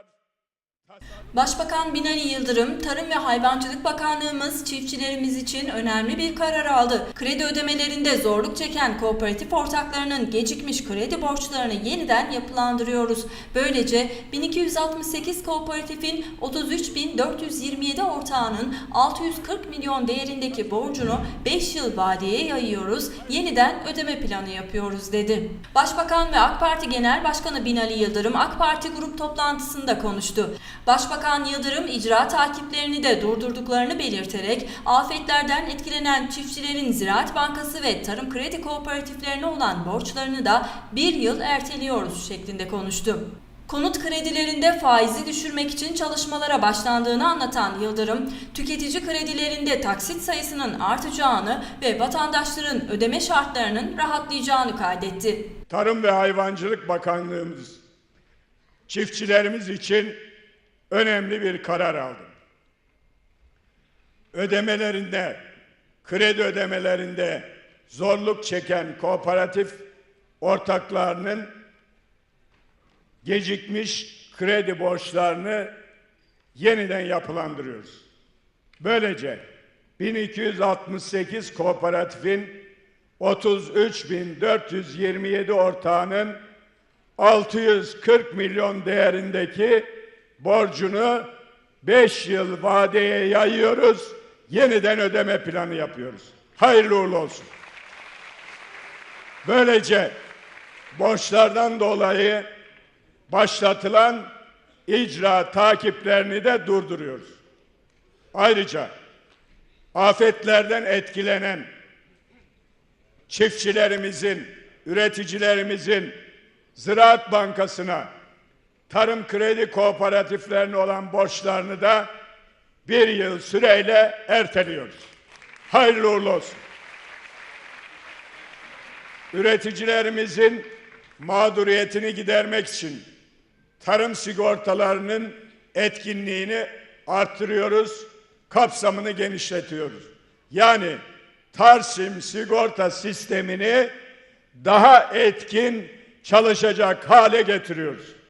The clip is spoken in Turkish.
God's Başbakan Binali Yıldırım, Tarım ve Hayvancılık Bakanlığımız çiftçilerimiz için önemli bir karar aldı. Kredi ödemelerinde zorluk çeken kooperatif ortaklarının gecikmiş kredi borçlarını yeniden yapılandırıyoruz. Böylece 1268 kooperatifin 33.427 ortağının 640 milyon değerindeki borcunu 5 yıl vadeye yayıyoruz, yeniden ödeme planı yapıyoruz dedi. Başbakan ve AK Parti Genel Başkanı Binali Yıldırım AK Parti grup toplantısında konuştu. Başbakan Yıldırım icra takiplerini de durdurduklarını belirterek afetlerden etkilenen çiftçilerin Ziraat Bankası ve Tarım Kredi Kooperatiflerine olan borçlarını da bir yıl erteliyoruz şeklinde konuştu. Konut kredilerinde faizi düşürmek için çalışmalara başlandığını anlatan Yıldırım, tüketici kredilerinde taksit sayısının artacağını ve vatandaşların ödeme şartlarının rahatlayacağını kaydetti. Tarım ve Hayvancılık Bakanlığımız çiftçilerimiz için önemli bir karar aldı. Ödemelerinde, kredi ödemelerinde zorluk çeken kooperatif ortaklarının gecikmiş kredi borçlarını yeniden yapılandırıyoruz. Böylece 1268 kooperatifin 33.427 ortağının 640 milyon değerindeki borcunu 5 yıl vadeye yayıyoruz. Yeniden ödeme planı yapıyoruz. Hayırlı uğurlu olsun. Böylece borçlardan dolayı başlatılan icra takiplerini de durduruyoruz. Ayrıca afetlerden etkilenen çiftçilerimizin, üreticilerimizin Ziraat Bankası'na, tarım kredi kooperatiflerine olan borçlarını da bir yıl süreyle erteliyoruz. Hayırlı uğurlu olsun. Üreticilerimizin mağduriyetini gidermek için tarım sigortalarının etkinliğini arttırıyoruz, kapsamını genişletiyoruz. Yani Tarsim sigorta sistemini daha etkin çalışacak hale getiriyoruz.